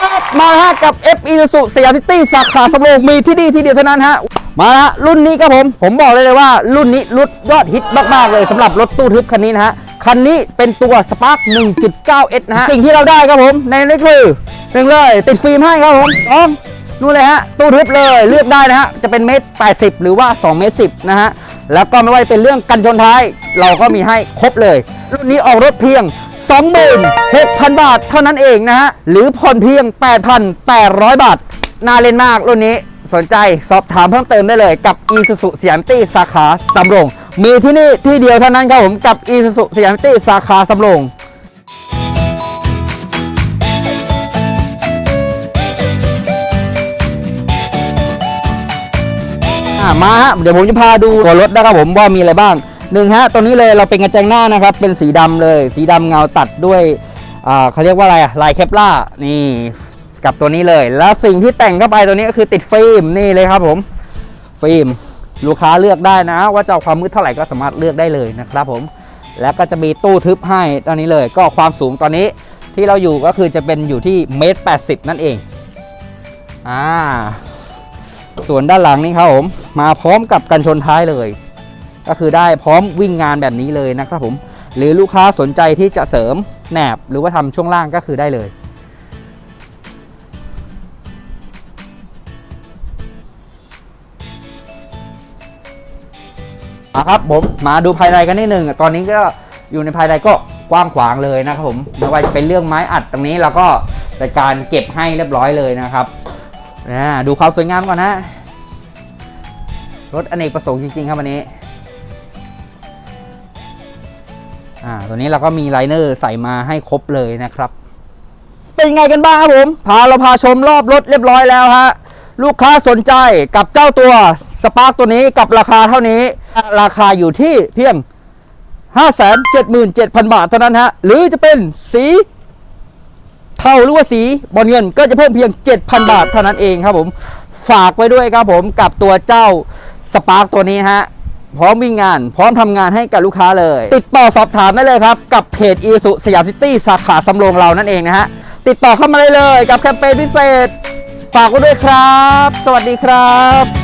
ครับมาฮะกับ f e s u สุสยามซิตี้สาขาสำโรงมีที่นี่ที่เดียวเท่านั้นฮะ มาละรุ่นนี้ครับผม ผมบอกเลยเลยว่า รุ่นนี้รุ่นยอดฮิตมาก ๆ เลยสำหรับรถตู้ทึบคันนี้นะฮะ คันนี้เป็นตัว Spark 1.9S นะฮะ สิ่งที่เราได้ครับผม ในนี้คือหนึ่งเลย ติดฟิล์มให้ครับผมสองนู่นเลยฮะ ตู้ทึบเลยเลือกได้นะฮะ จะเป็นเมตร 80 หรือว่า 2 เมตร 10 นะฮะ แล้วก็ไม่ว่าจะเป็นเรื่องกันชนท้าย เราก็มีให้ครบเลย รุ่นนี้ออกรถเพียง 26,000 บาทเท่านั้นเองนะฮะ หรือผ่อนเพียง 8,800 บาท น่าเล่นมากรุ่นนี้ สนใจสอบถามเพิ่มเติมได้เลยกับ e s u s u สยามตี้สาขาสำโรง มีที่นี่ที่เดียวเท่านั้นครับผมกับ e s u s u สยามตี้สาขาสำโรงมาฮะเดี๋ยวผมจะพาดูตัวรถนะครับผมว่ามีอะไรบ้าง หนึ่งฮะตัวนี้เลยเราเป็นกระจังหน้านะครับ เป็นสีดำเลย สีดำเงาตัดด้วยเขาเรียกว่าอะไรอะลายเคปล่านี่กับตัวนี้เลย แล้วสิ่งที่แต่งเข้าไปตัวนี้ก็คือติดฟิล์มนี่เลยครับผมฟิล์มลูกค้าเลือกได้นะ ว่าจะเอาความมืดเท่าไหร่ก็สามารถเลือกได้เลยนะครับผมแล้วก็จะมีตู้ทึบให้ตอนนี้เลย ก็ความสูงตอนนี้ที่เราอยู่ก็คือจะเป็นอยู่ที่เมตรแปดสิบนั่นเองอ่าส่วนด้านหลังนี่ครับผมมาพร้อมกับกันชนท้ายเลย ก็คือได้พร้อมวิ่งงานแบบนี้เลยนะครับผม หรือลูกค้าสนใจที่จะเสริมแหนบหรือว่าทำช่วงล่างก็คือได้เลยมาครับผมมาดูภายในกันนิดหนึ่งตอนนี้ก็อยู่ในภายในก็กว้างขวางเลยนะครับผมไม่ว่าจะเป็นเรื่องไม้อัดตรงนี้เราก็จัดการเก็บให้เรียบร้อยเลยนะครับนะดูความสวยงามก่อนนะรถอเนกประสงค์จริง ๆ ครับวันนี้ อ่าตัวนี้เราก็มีไลเนอร์ใส่มาให้ครบเลยนะครับ เป็นไงกันบ้างครับผม พาเราพาชมรอบรถเรียบร้อยแล้วฮะ ลูกค้าสนใจกับเจ้าตัวสปาร์กตัวนี้กับราคาเท่านี้ ราคาอยู่ที่เพียง 577,000 บาทเท่านั้นฮะ หรือจะเป็นสีเทาหรือว่าสีบอลเงินก็จะเพิ่มเพียง 7,000 บาทเท่านั้นเองครับผม ฝากไว้ด้วยครับผมกับตัวเจ้าสปาร์กตัวนี้ฮะ พร้อมวิ่งงาน พร้อมทำงานให้กับลูกค้าเลย ติดต่อสอบถามได้เลยครับ กับเพจอีสุสยามซิตี้สาขาสำโรงเรานั่นเองนะฮะ ติดต่อเข้ามาได้เลยกับแคมเปญพิเศษ ฝากไว้ด้วยครับ สวัสดีครับ